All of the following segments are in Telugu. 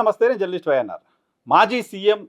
నమస్తే నేను జర్నలిస్ట్ వైఎన్ఆర్ మాజీ సీఎం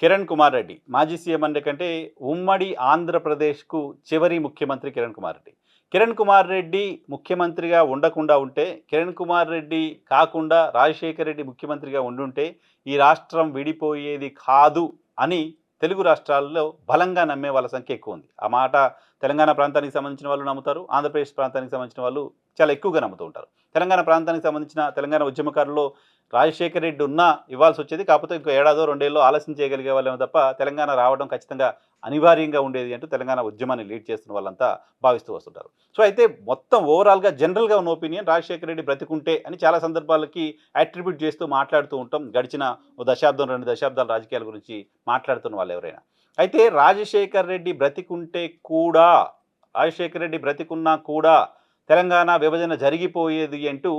కిరణ్ కుమార్ రెడ్డి. మాజీ సీఎం అంటే కంటే ఉమ్మడి ఆంధ్రప్రదేశ్కు చివరి ముఖ్యమంత్రి కిరణ్ కుమార్ రెడ్డి. కిరణ్ కుమార్ రెడ్డి ముఖ్యమంత్రిగా ఉండకుండా ఉంటే కిరణ్ కుమార్ రెడ్డి కాకుండా రాజశేఖర్ రెడ్డి ముఖ్యమంత్రిగా ఉండుంటే ఈ రాష్ట్రం విడిపోయేది కాదు అని తెలుగు రాష్ట్రాల్లో బలంగా నమ్మే వాళ్ళ సంఖ్య ఎక్కువ ఉంది. ఆ మాట తెలంగాణ ప్రాంతానికి సంబంధించిన వాళ్ళు నమ్ముతారు ఆంధ్రప్రదేశ్ ప్రాంతానికి సంబంధించిన వాళ్ళు చాలా ఎక్కువగా నమ్ముతూ ఉంటారు. తెలంగాణ ప్రాంతానికి సంబంధించిన తెలంగాణ ఉద్యమకారుల్లో రాజశేఖర్ రెడ్డి ఉన్నా ఇవ్వాల్సి వచ్చేది కాకపోతే ఇంకో ఏడాదో రెండేళ్ళు ఆలస్యం చేయగలిగే వాళ్ళేమో తప్ప తెలంగాణ రావడం ఖచ్చితంగా అనివార్యంగా ఉండేది అంటూ తెలంగాణ ఉద్యమాన్ని లీడ్ చేస్తున్న వాళ్ళంతా భావిస్తూ వస్తుంటారు. సో అయితే మొత్తం ఓవరాల్గా జనరల్గా ఉన్న ఒపీనియన్ రాజశేఖర రెడ్డి బ్రతికుంటే అని చాలా సందర్భాలకి అట్రిబ్యూట్ చేస్తూ మాట్లాడుతూ ఉంటాం. గడిచిన ఓ దశాబ్దం రెండు దశాబ్దాల రాజకీయాల గురించి మాట్లాడుతున్న వాళ్ళు ఎవరైనా. అయితే రాజశేఖర్ రెడ్డి బ్రతికుంటే కూడా రాజశేఖర్ రెడ్డి బ్రతికున్నా కూడా తెలంగాణ విభజన జరిగిపోయేది అంటూ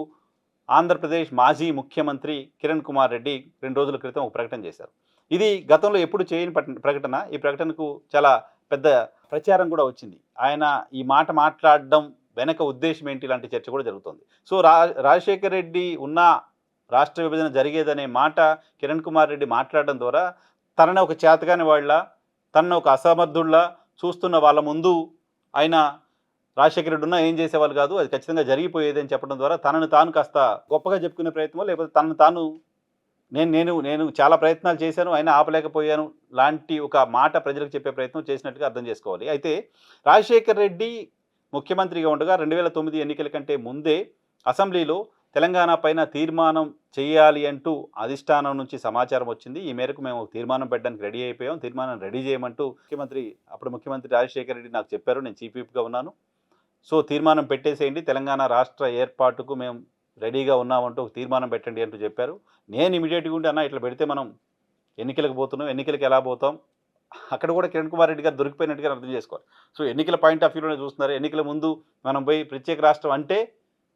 ఆంధ్రప్రదేశ్ మాజీ ముఖ్యమంత్రి కిరణ్ కుమార్ రెడ్డి రెండు రోజుల క్రితం ఒక ప్రకటన చేశారు. ఇది గతంలో ఎప్పుడు చేయని ప్రకటన. ఈ ప్రకటనకు చాలా పెద్ద ప్రచారం కూడా వచ్చింది. ఆయన ఈ మాట మాట్లాడడం వెనక ఉద్దేశం ఏంటి? ఇలాంటి చర్చ కూడా జరుగుతుంది. సో రా రాజశేఖర్ రెడ్డి ఉన్న రాష్ట్ర విభజన జరిగేదనే మాట కిరణ్ కుమార్ రెడ్డి మాట్లాడడం ద్వారా తనని ఒక చేతగాని వాళ్ళ తనను ఒక అసమర్థుళ్ళ చూస్తున్న వాళ్ళ ముందు ఆయన రాజశేఖర రెడ్డి ఉన్నా ఏం చేసేవాళ్ళు కాదు అది ఖచ్చితంగా జరిగిపోయేది అని చెప్పడం ద్వారా తనను తాను కాస్త గొప్పగా చెప్పుకునే ప్రయత్నమో లేకపోతే తనను తాను నేను నేను నేను చాలా ప్రయత్నాలు చేశాను అయినా ఆపలేకపోయాను లాంటి ఒక మాట ప్రజలకు చెప్పే ప్రయత్నం చేసినట్టుగా అర్థం చేసుకోవాలి. అయితే రాజశేఖర్ రెడ్డి ముఖ్యమంత్రిగా ఉండగా రెండు వేల తొమ్మిది ఎన్నికల కంటే ముందే అసెంబ్లీలో తెలంగాణ పైన తీర్మానం చేయాలి అంటూ అధిష్టానం నుంచి సమాచారం వచ్చింది. ఈ మేరకు మేము తీర్మానం పెట్టడానికి రెడీ అయిపోయాం. తీర్మానం రెడీ చేయమంటూ ముఖ్యమంత్రి అప్పుడు ముఖ్యమంత్రి రాజశేఖర రెడ్డి నాకు చెప్పారు. నేను చీఫ్ విప్గా ఉన్నాను. సో తీర్మానం పెట్టేసేయండి. తెలంగాణ రాష్ట్ర ఏర్పాటుకు మేము రెడీగా ఉన్నామంటూ ఒక తీర్మానం పెట్టండి అంటూ చెప్పారు. నేను ఇమీడియట్గా ఉండి అన్న ఇట్లా పెడితే మనం ఎన్నికలకు పోతున్నాం. ఎన్నికలకు ఎలా పోతాం? అక్కడ కూడా కిరణ్ కుమార్ రెడ్డి గారు దొరికిపోయినట్టుగా అర్థం చేసుకోవాలి. సో ఎన్నికల పాయింట్ ఆఫ్ వ్యూలోనే చూస్తున్నారు. ఎన్నికల ముందు మనం పోయి ప్రత్యేక రాష్ట్రం అంటే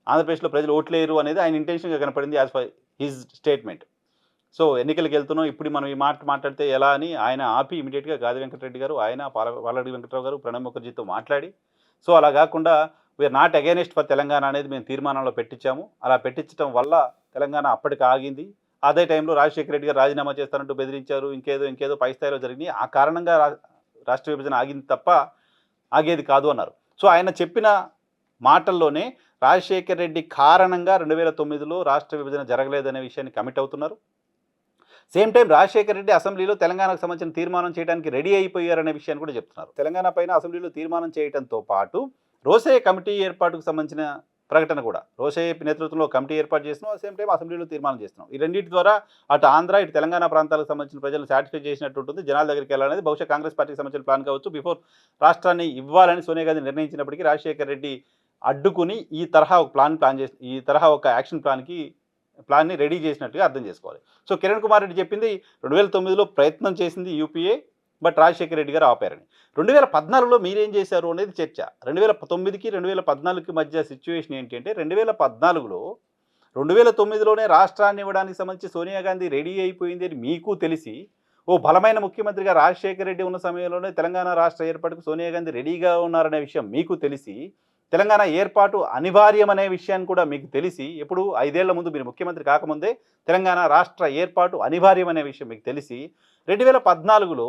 ఆంధ్రప్రదేశ్లో ప్రజలు ఓట్లేరు అనేది ఆయన ఇంటెన్షన్గా కనపడింది as far his statement so ఎన్నికలకు వెళ్తున్నాం ఇప్పుడు మనం ఈ మాట మాట్లాడితే ఎలా అని ఆయన ఆపి ఇమీడియట్గా గాది వెంకటరెడ్డి గారు ఆయన పాల పాలరెడ్డి వెంకటరావు గారు ప్రణబ్ ముఖర్జీతో మాట్లాడి. సో అలా కాకుండా we are not against for Telangana అనేది మేము తీర్మానంలో పెట్టించాము. అలా పెట్టించడం వల్ల తెలంగాణ అప్పటికి ఆగింది. అదే టైంలో రాజశేఖర రెడ్డి గారు రాజీనామా చేస్తానంటూ బెదిరించారు. ఇంకేదో ఇంకేదో పై స్థాయిలో జరిగింది ఆ కారణంగా రా రాష్ట్ర విభజన ఆగింది తప్ప ఆగేది కాదు అన్నారు. సో ఆయన చెప్పిన మాటల్లోనే రాజశేఖర్ రెడ్డి కారణంగా రెండు వేల తొమ్మిదిలో రాష్ట్ర విభజన జరగలేదనే విషయాన్ని కమిట్ అవుతున్నారు. సేమ్ టైం రాజశేఖర్ రెడ్డి అసెంబ్లీలో తెలంగాణకు సంబంధించిన తీర్మానం చేయడానికి రెడీ అయిపోయారనే విషయాన్ని కూడా చెప్తున్నారు. తెలంగాణ పైన అసెంబ్లీలో తీర్మానం చేయడంతో పాటు రోసే కమిటీ ఏర్పాటుకు సంబంధించిన ప్రకటన కూడా రోసే నేతృత్వంలో కమిటీ ఏర్పాటు చేస్తున్నాం. సేమ్ టైం అసెంబ్లీలో తీర్మానం చేస్తున్నాం. ఈ రెండింటి ద్వారా అటు ఆంధ్ర ఇటు తెలంగాణ ప్రాంతాలకు సంబంధించిన ప్రజలు సాటిస్ఫై చేసినట్టు ఉంటుంది. జనాల దగ్గరికి వెళ్ళాలనేది బహుశా కాంగ్రెస్ పార్టీకి సంబంధించిన ప్లాన్ కావచ్చు. బిఫోర్ రాష్ట్రాన్ని ఇవ్వాలని సోనియా గాంధీ నిర్ణయించినప్పటికీ రాజశేఖర్ రెడ్డి అడ్డుకుని ఈ తరహా ఒక ప్లాన్ ప్లాన్ చేసి ఈ తరహా ఒక యాక్షన్ ప్లాన్కి ప్లాన్ని రెడీ చేసినట్టుగా అర్థం చేసుకోవాలి. సో కిరణ్ కుమార్ రెడ్డి చెప్పింది రెండు వేల తొమ్మిదిలో ప్రయత్నం చేసింది యూపీఏ బట్ రాజశేఖర రెడ్డి గారు ఆపారని. రెండు వేల పద్నాలుగులో మీరేం చేశారు అనేది చర్చ. రెండు వేల తొమ్మిదికి రెండు వేల పద్నాలుగుకి మధ్య సిచ్యువేషన్ ఏంటంటే రెండు వేల పద్నాలుగులో రెండు వేల తొమ్మిదిలోనే రాష్ట్రాన్ని ఇవ్వడానికి సంబంధించి సోనియా గాంధీ రెడీ అయిపోయింది అని మీకు తెలిసి ఓ బలమైన ముఖ్యమంత్రిగా రాజశేఖర రెడ్డి ఉన్న సమయంలోనే తెలంగాణ రాష్ట్ర ఏర్పాటుకు సోనియా గాంధీ రెడీగా ఉన్నారనే విషయం మీకు తెలిసి తెలంగాణ ఏర్పాటు అనివార్యం అనే విషయాన్ని కూడా మీకు తెలిసి ఎప్పుడు ఐదేళ్ళ ముందు మీరు ముఖ్యమంత్రి కాకముందే తెలంగాణ రాష్ట్ర ఏర్పాటు అనివార్యం అనే విషయం మీకు తెలిసి రెండు వేల పద్నాలుగులో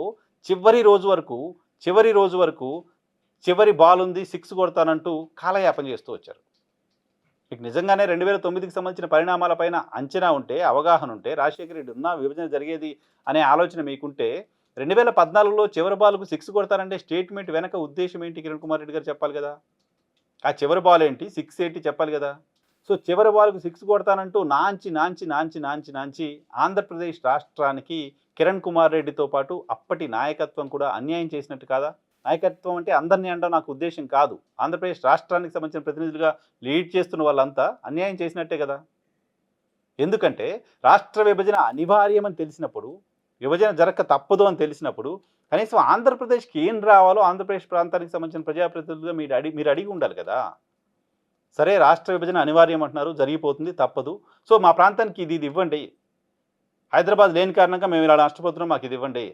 చివరి రోజు వరకు చివరి రోజు వరకు చివరి బాల్ ఉంది సిక్స్ కొడతానంటూ కాలయాపన చేస్తూ వచ్చారు. మీకు నిజంగానే రెండు వేల తొమ్మిదికి సంబంధించిన పరిణామాలపైన అంచనా ఉంటే అవగాహన ఉంటే రాజశేఖర రెడ్డి ఉన్న విభజన జరిగేది అనే ఆలోచన మీకుంటే రెండు వేల పద్నాలుగులో చివరి బాల్కు సిక్స్ కొడతారంటే స్టేట్మెంట్ వెనక ఉద్దేశం ఏంటి? కిరణ్ కుమార్ రెడ్డి గారు చెప్పాలి కదా. ఆ చివరి బాల్ ఏంటి? సిక్స్ ఏంటి చెప్పాలి కదా. సో చివరి బాల్కు సిక్స్ కొడతానంటూ నాంచి నాంచి నాంచి నాంచి నాంచి ఆంధ్రప్రదేశ్ రాష్ట్రానికి కిరణ్ కుమార్ రెడ్డితో పాటు అప్పటి నాయకత్వం కూడా అన్యాయం చేసినట్టు కాదా? నాయకత్వం అంటే అందరినీ అనడం నాకు ఉద్దేశం కాదు. ఆంధ్రప్రదేశ్ రాష్ట్రానికి సంబంధించిన ప్రతినిధులుగా లీడ్ చేస్తున్న వాళ్ళంతా అన్యాయం చేసినట్టే కదా. ఎందుకంటే రాష్ట్ర విభజన అనివార్యమని తెలిసినప్పుడు విభజన జరగక తప్పదు అని తెలిసినప్పుడు కనీసం ఆంధ్రప్రదేశ్కి ఏం రావాలో ఆంధ్రప్రదేశ్ ప్రాంతానికి సంబంధించిన ప్రజాప్రతినిధులుగా మీరు అడిగి మీరు అడిగి ఉండాలి కదా. సరే రాష్ట్ర విభజన అనివార్యం అంటున్నారు జరిగిపోతుంది తప్పదు. సో మా ప్రాంతానికి ఇది ఇది ఇవ్వండి. హైదరాబాద్ లేని కారణంగా మేము ఇలా నష్టపోతున్నాం మాకు ఇది ఇవ్వండి.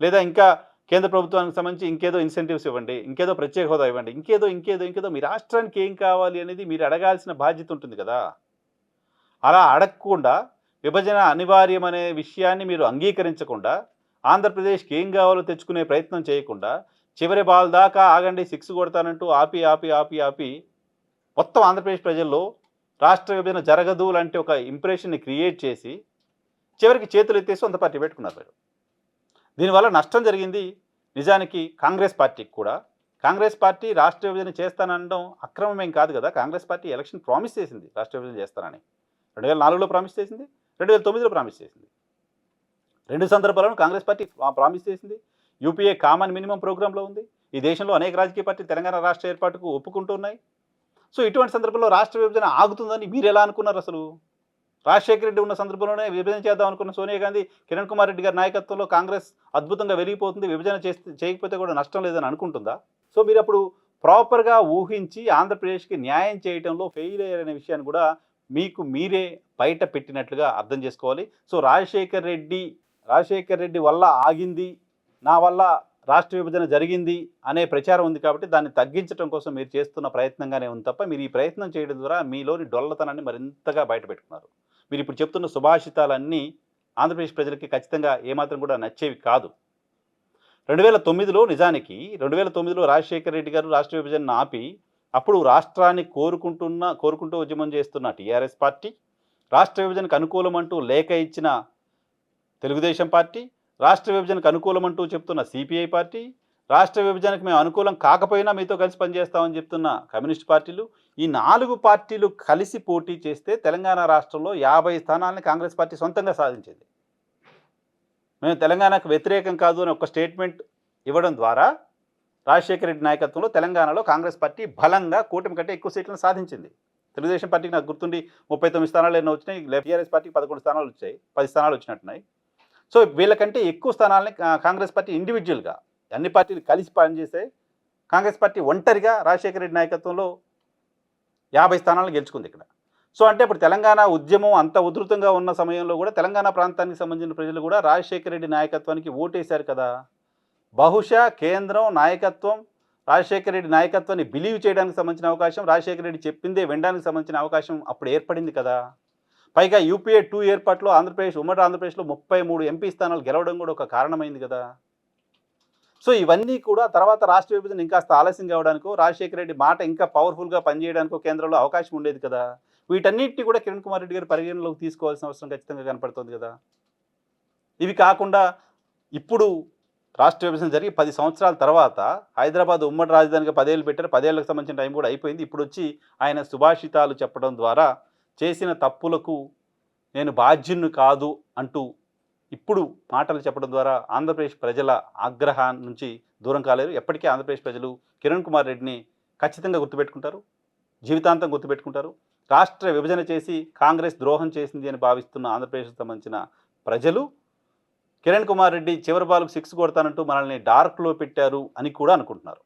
లేదా ఇంకా కేంద్ర ప్రభుత్వానికి సంబంధించి ఇంకేదో ఇన్సెంటివ్స్ ఇవ్వండి ఇంకేదో ప్రత్యేక హోదా ఇవ్వండి ఇంకేదో ఇంకేదో ఇంకేదో మీ రాష్ట్రానికి ఏం కావాలి అనేది మీరు అడగాల్సిన బాధ్యత ఉంటుంది కదా. అలా అడగకుండా విభజన అనివార్యమనే విషయాన్ని మీరు అంగీకరించకుండా ఆంధ్రప్రదేశ్కి ఏం కావాలో తెచ్చుకునే ప్రయత్నం చేయకుండా చివరి బాల్ దాకా ఆగండి సిక్స్ కొడతానంటూ ఆపి ఆపి ఆపి ఆపి మొత్తం ఆంధ్రప్రదేశ్ ప్రజల్లో రాష్ట్ర విభజన జరగదు లాంటి ఒక ఇంప్రెషన్ని క్రియేట్ చేసి చివరికి చేతులు ఎత్తేసి సొంత పార్టీ పెట్టుకున్నారు మీరు. దీనివల్ల నష్టం జరిగింది నిజానికి కాంగ్రెస్ పార్టీకి కూడా. కాంగ్రెస్ పార్టీ రాష్ట్ర విభజన చేస్తాననడం అక్రమమేం కాదు కదా. కాంగ్రెస్ పార్టీ ఎలక్షన్ ప్రామిస్ చేసింది రాష్ట్ర విభజన చేస్తానని. రెండు వేల నాలుగులో ప్రామిస్ చేసింది. రెండు వేల తొమ్మిదిలో ప్రామిస్ చేసింది. రెండు సందర్భాలను కాంగ్రెస్ పార్టీ ప్రామిస్ చేసింది. యూపీఏ కామన్ మినిమం ప్రోగ్రాంలో ఉంది. ఈ దేశంలో అనేక రాజకీయ పార్టీలు తెలంగాణ రాష్ట్ర ఏర్పాటుకు ఒప్పుకుంటున్నాయి. సో ఇటువంటి సందర్భంలో రాష్ట్ర విభజన ఆగుతుందని మీరు ఎలా అనుకున్నారు అసలు? రాజశేఖర రెడ్డి ఉన్న సందర్భంలోనే విభజన చేద్దాం అనుకున్న సోనియా గాంధీ కిరణ్ కుమార్ రెడ్డి గారి నాయకత్వంలో కాంగ్రెస్ అద్భుతంగా వెలిగిపోతుంది. విభజన చేస్తే చేయకపోతే కూడా నష్టం లేదని అనుకుంటుందా? సో మీరు అప్పుడు ప్రాపర్గా ఊహించి ఆంధ్రప్రదేశ్కి న్యాయం చేయడంలో ఫెయిల్ అయ్యారనే విషయాన్ని కూడా మీకు మీరే బయట పెట్టినట్లుగా అర్థం చేసుకోవాలి. సో రాజశేఖర్ రెడ్డి రాజశేఖర్ రెడ్డి వల్ల ఆగింది నా వల్ల రాష్ట్ర విభజన జరిగింది అనే ప్రచారం ఉంది కాబట్టి దాన్ని తగ్గించడం కోసం మీరు చేస్తున్న ప్రయత్నంగానే ఉంది తప్ప మీరు ఈ ప్రయత్నం చేయడం ద్వారా మీలోని డొల్లతనాన్ని మరింతగా బయట పెట్టుకున్నారు. మీరు ఇప్పుడు చెప్తున్న సుభాషితాలన్నీ ఆంధ్రప్రదేశ్ ప్రజలకి ఖచ్చితంగా ఏమాత్రం కూడా నచ్చేవి కాదు. రెండు వేల తొమ్మిదిలో నిజానికి రెండు వేల తొమ్మిదిలో రాజశేఖర రెడ్డి గారు రాష్ట్ర విభజన ఆపి అప్పుడు రాష్ట్రాన్ని కోరుకుంటున్న కోరుకుంటూ ఉద్యమం చేస్తున్న టీఆర్ఎస్ పార్టీ రాష్ట్ర విభజనకు అనుకూలం అంటూ లేఖ ఇచ్చిన తెలుగుదేశం పార్టీ రాష్ట్ర విభజనకు అనుకూలం అంటూ చెప్తున్న సిపిఐ పార్టీ రాష్ట్ర విభజనకు మేము అనుకూలం కాకపోయినా మీతో కలిసి పనిచేస్తామని చెప్తున్న కమ్యూనిస్ట్ పార్టీలు ఈ నాలుగు పార్టీలు కలిసి పోటీ చేస్తే తెలంగాణ రాష్ట్రంలో యాభై స్థానాలని కాంగ్రెస్ పార్టీ సొంతంగా సాధించింది. మేము తెలంగాణకు వ్యతిరేకం కాదు అని ఒక స్టేట్మెంట్ ఇవ్వడం ద్వారా రాజశేఖర రెడ్డి నాయకత్వంలో తెలంగాణలో కాంగ్రెస్ పార్టీ బలంగా కూటమి కంటే ఎక్కువ సీట్లను సాధించింది. తెలుగుదేశం పార్టీకి నాకు గుర్తుండి ముప్పై తొమ్మిది స్థానాలు ఎన్నో వచ్చినాయి టీఆర్ఎస్ పార్టీకి పదకొండు స్థానాలు వచ్చాయి పది స్థానాలు వచ్చినట్టున్నాయి. సో వీళ్ళకంటే ఎక్కువ స్థానాలని కా- కాంగ్రెస్ పార్టీ ఇండివిజువల్గా అన్ని పార్టీలు కలిసి పనిచేస్తే కాంగ్రెస్ పార్టీ ఒంటరిగా రాజశేఖర రెడ్డి నాయకత్వంలో యాభై స్థానాలు గెలుచుకుంది ఇక్కడ. సో అంటే ఇప్పుడు తెలంగాణ ఉద్యమం అంత ఉధృతంగా ఉన్న సమయంలో కూడా తెలంగాణ ప్రాంతానికి సంబంధించిన ప్రజలు కూడా రాజశేఖర రెడ్డి నాయకత్వానికి ఓటేశారు కదా. బహుశా కేంద్రం నాయకత్వం రాజశేఖర రెడ్డి నాయకత్వాన్ని బిలీవ్ చేయడానికి సంబంధించిన అవకాశం రాజశేఖర రెడ్డి చెప్పిందే వినడానికి సంబంధించిన అవకాశం అప్పుడు ఏర్పడింది కదా. పైగా యూపీఏ టూ ఏర్పాట్లో ఆంధ్రప్రదేశ్ ఉమ్మడి ఆంధ్రప్రదేశ్లో ముప్పై మూడు ఎంపీ స్థానాలు గెలవడం కూడా ఒక కారణమైంది కదా. సో ఇవన్నీ కూడా తర్వాత రాష్ట్ర విభజన ఇంకాస్త ఆలస్యం కావడానికో రాజశేఖర రెడ్డి మాట ఇంకా పవర్ఫుల్గా పనిచేయడానికో కేంద్రంలో అవకాశం ఉండేది కదా. వీటన్నిటిని కూడా కిరణ్ కుమార్ రెడ్డి గారు పరిగణలోకి తీసుకోవాల్సిన అవసరం ఖచ్చితంగా కనపడుతుంది కదా. ఇవి కాకుండా ఇప్పుడు రాష్ట్ర విభజన జరిగి పది సంవత్సరాల తర్వాత హైదరాబాద్ ఉమ్మడి రాజధానికి పదేళ్ళు పెట్టారు. పదేళ్ళకు సంబంధించిన టైం కూడా అయిపోయింది. ఇప్పుడు వచ్చి ఆయన సుభాషితాలు చెప్పడం ద్వారా చేసిన తప్పులకు నేను బాధ్యున్ని కాదు అంటూ ఇప్పుడు మాటలు చెప్పడం ద్వారా ఆంధ్రప్రదేశ్ ప్రజల ఆగ్రహం నుంచి దూరం కాలేరు. ఎప్పటికీ ఆంధ్రప్రదేశ్ ప్రజలు కిరణ్ కుమార్ రెడ్డిని ఖచ్చితంగా గుర్తుపెట్టుకుంటారు. జీవితాంతం గుర్తుపెట్టుకుంటారు. రాష్ట్ర విభజన చేసి కాంగ్రెస్ ద్రోహం చేసింది అని భావిస్తున్న ఆంధ్రప్రదేశ్కి సంబంధించిన ప్రజలు కిరణ్ కుమార్ రెడ్డి చివరి బాలకు సిక్స్ కొడతానంటూ మనల్ని డార్క్లో పెట్టారు అని కూడా అనుకుంటున్నారు.